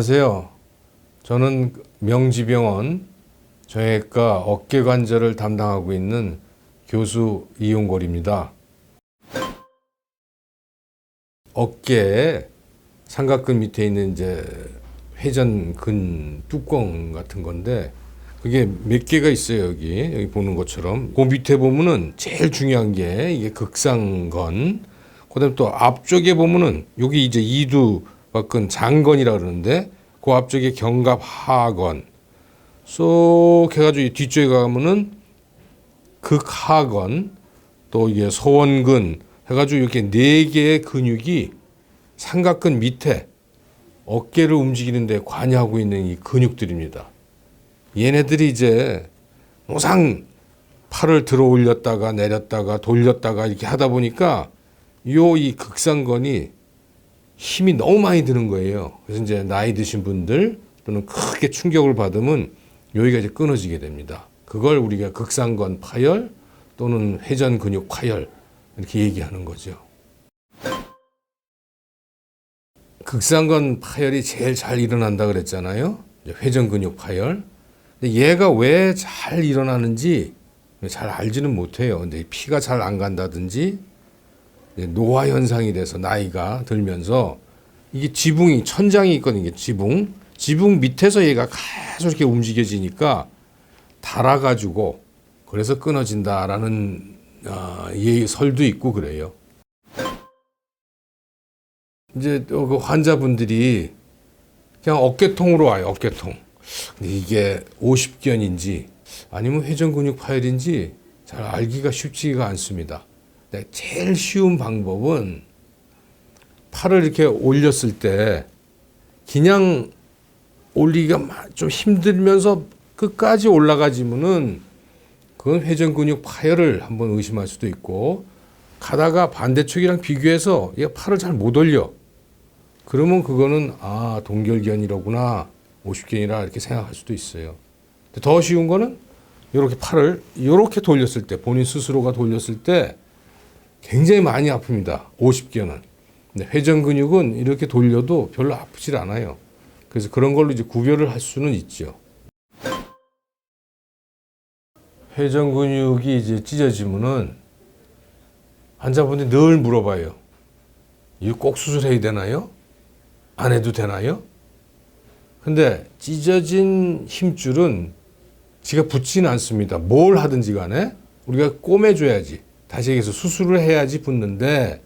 안녕하세요. 저는 명지병원 정형외과 어깨 관절을 담당하고 있는 교수 이용골입니다. 어깨 삼각근 밑에 있는 이제 회전근 뚜껑 같은 건데 그게 몇 개가 있어요 여기 여기 보는 것처럼 그 밑에 보면은 제일 중요한 게 이게 극상건 그다음 또 앞쪽에 보면은 여기 이제 이두 박근 장건이라 그러는데 그 앞쪽에 견갑하건 쏙 해가지고 이 뒤쪽에 가면은 극하건 또 이게 소원근 해가지고 이렇게 네 개의 근육이 삼각근 밑에 어깨를 움직이는데 관여하고 있는 이 근육들입니다. 얘네들이 이제 항상 팔을 들어 올렸다가 내렸다가 돌렸다가 이렇게 하다 보니까 요 이 극상건이 힘이 너무 많이 드는 거예요. 그래서 이제 나이 드신 분들 또는 크게 충격을 받으면 여기가 이제 끊어지게 됩니다. 그걸 우리가 극상건 파열 또는 회전 근육 파열 이렇게 얘기하는 거죠. 극상건 파열이 제일 잘 일어난다 그랬잖아요. 회전 근육 파열. 근데 얘가 왜 잘 일어나는지 잘 알지는 못해요. 근데 피가 잘 안 간다든지 노화 현상이 돼서 나이가 들면서 이게 지붕이 천장이 있거든요. 지붕. 지붕 밑에서 얘가 계속 이렇게 움직여지니까 달아가지고 그래서 끊어진다라는 어, 예 설도 있고 그래요. 이제 또그 환자분들이 그냥 어깨통으로 와요. 어깨통. 근데 이게 50견인지 아니면 회전 근육 파열인지 잘 알기가 쉽지가 않습니다. 제일 쉬운 방법은 팔을 이렇게 올렸을 때 그냥 올리기가 마- 좀 힘들면서 끝까지 올라가지면은 그건 회전 근육 파열을 한번 의심할 수도 있고 가다가 반대쪽이랑 비교해서 얘가 팔을 잘 못 올려. 그러면 그거는 아 동결견이로구나 50견이라 이렇게 생각할 수도 있어요. 더 쉬운 거는 이렇게 팔을 이렇게 돌렸을 때 본인 스스로가 돌렸을 때 굉장히 많이 아픕니다. 50견은. 근데 회전 근육은 이렇게 돌려도 별로 아프질 않아요. 그래서 그런 걸로 이제 구별을 할 수는 있죠. 회전 근육이 이제 찢어지면은 환자분들이 늘 물어봐요. 이거 꼭 수술해야 되나요? 안 해도 되나요? 근데 찢어진 힘줄은 지가 붙지는 않습니다. 뭘 하든지 간에 우리가 꼬매줘야지. 다시 얘기해서 수술을 해야지 붙는데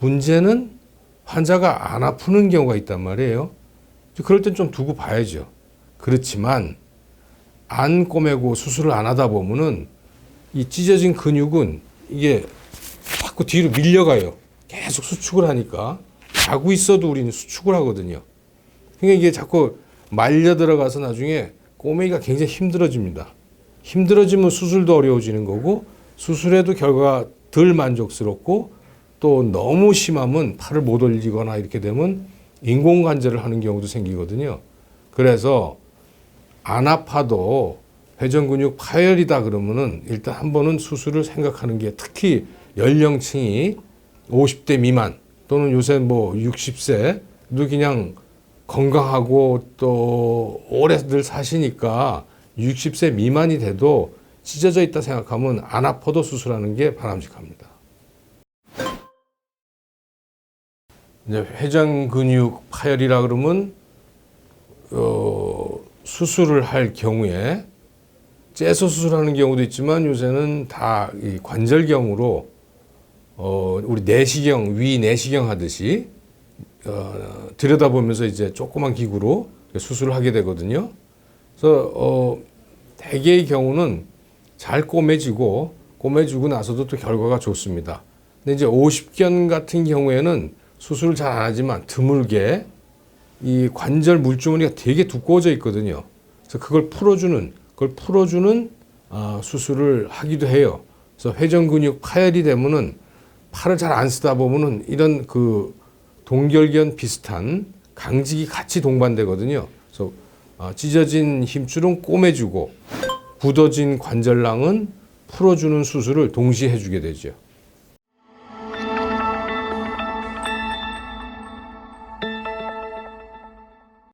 문제는 환자가 안 아프는 경우가 있단 말이에요. 그럴 땐 좀 두고 봐야죠. 그렇지만 안 꼬매고 수술을 안 하다 보면은 이 찢어진 근육은 이게 자꾸 뒤로 밀려가요. 계속 수축을 하니까 자고 있어도 우리는 수축을 하거든요. 그러니까 이게 자꾸 말려 들어가서 나중에 꼬매기가 굉장히 힘들어집니다. 힘들어지면 수술도 어려워지는 거고 수술해도 결과가 덜 만족스럽고 또 너무 심하면 팔을 못 올리거나 이렇게 되면 인공관절을 하는 경우도 생기거든요. 그래서 안 아파도 회전근육 파열이다 그러면은 일단 한 번은 수술을 생각하는 게 특히 연령층이 50대 미만 또는 요새 뭐 60세도 그냥 건강하고 또 오래들 사시니까 60세 미만이 돼도 찢어져 있다 생각하면 안 아파도 수술하는 게 바람직합니다. 이제 회전 근육 파열이라 그러면 어, 수술을 할 경우에 째서 수술하는 경우도 있지만 요새는 다이 관절경으로 어, 우리 내시경 위 내시경 하듯이 어, 들여다보면서 이제 조그만 기구로 수술을 하게 되거든요. 그래서 어, 대개의 경우는 잘 꼬매지고 꼬매주고 나서도 또 결과가 좋습니다. 근데 이제 50견 같은 경우에는 수술을 잘 안 하지만 드물게 이 관절 물주머니가 되게 두꺼워져 있거든요. 그래서 그걸 풀어주는 그걸 풀어주는 아, 수술을 하기도 해요. 그래서 회전 근육 파열이 되면은 팔을 잘 안 쓰다 보면은 이런 그 동결견 비슷한 강직이 같이 동반되거든요. 그래서 아, 찢어진 힘줄은 꼬매주고 굳어진 관절낭은 풀어주는 수술을 동시에 해주게 되죠.